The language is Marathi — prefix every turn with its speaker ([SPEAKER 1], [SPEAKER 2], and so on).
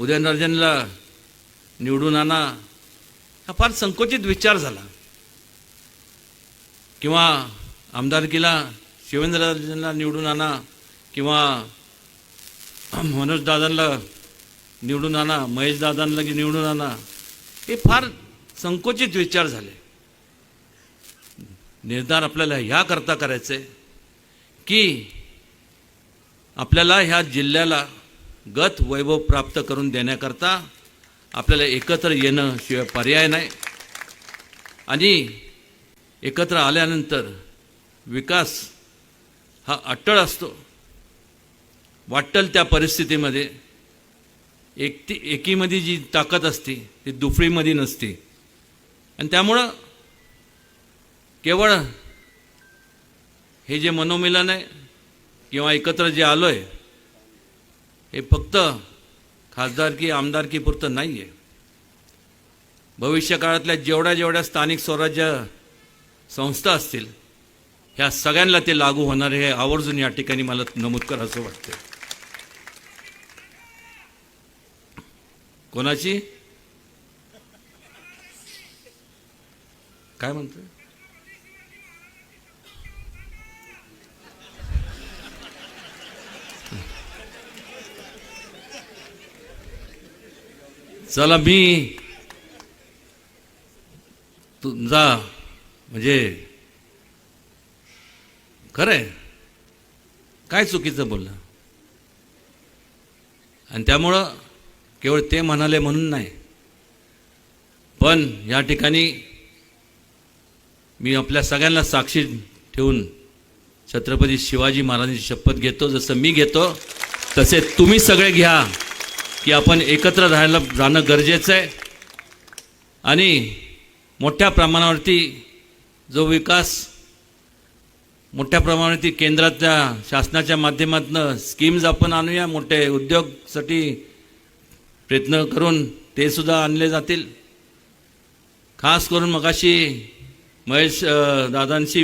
[SPEAKER 1] उदयनराजेंना निवडून आणा हा फार संकोचित विचार झाला. किंवा आमदारकीला शिवेंद्रराजेंना निवडून आणा किंवा मनोजदादांना निवडून आणा महेशदादांना निवडून आणा हे फार संकोचित विचार झाले. निर्धार आपल्याला ह्याकरता करायचे की आपल्याला ह्या जिल्ह्याला गत वैभव प्राप्त करून देण्याकरता आपल्याला एकत्र येणं शिवाय पर्याय नाही. आणि एकत्र आल्यानंतर विकास हा अट्टळ असतो. वाटल त्या परिस्थितीमध्ये एकटी एकीमध्ये जी ताकद असते ती दुफळीमध्ये नसते. आणि त्यामुळं केवळ हे जे मनोमिलन आहे किंवा एकत्र जे आलो आहे हे फक्त खासदारकी आमदारकी पुरतं नाही आहे भविष्य काळातल्या जेवढ्या जेवढ्या स्थानिक स्वराज्य संस्था असतील ह्या सगळ्यांना ते लागू होणार हे आवर्जून या ठिकाणी मला नमूद करायचं वाटतं कोणाची? काय म्हणतोय? चला मी तुमचा म्हणजे खरंय. काय चुकीचं बोललं? आणि त्यामुळं केवळ ते म्हणाले म्हणून नाही. पण या ठिकाणी मी आपल्या सगळ्यांना साक्षी ठेवून छत्रपती शिवाजी महाराजांची शपथ घेतो. जसं मी घेतो तसे तुम्ही सगळे घ्या. की आपण एकत्र राहायला जाणं गरजेचं आहे. आणि मोठ्या प्रमाणावरती जो विकास मोठ्या प्रमाणावरती केंद्राच्या शासनाच्या माध्यमातून स्कीम्स आपण आणूया मोठे उद्योगसाठी प्रयत्न करून ते सुद्धा आणले जातील. खास करून मगाशी महेश दादांशी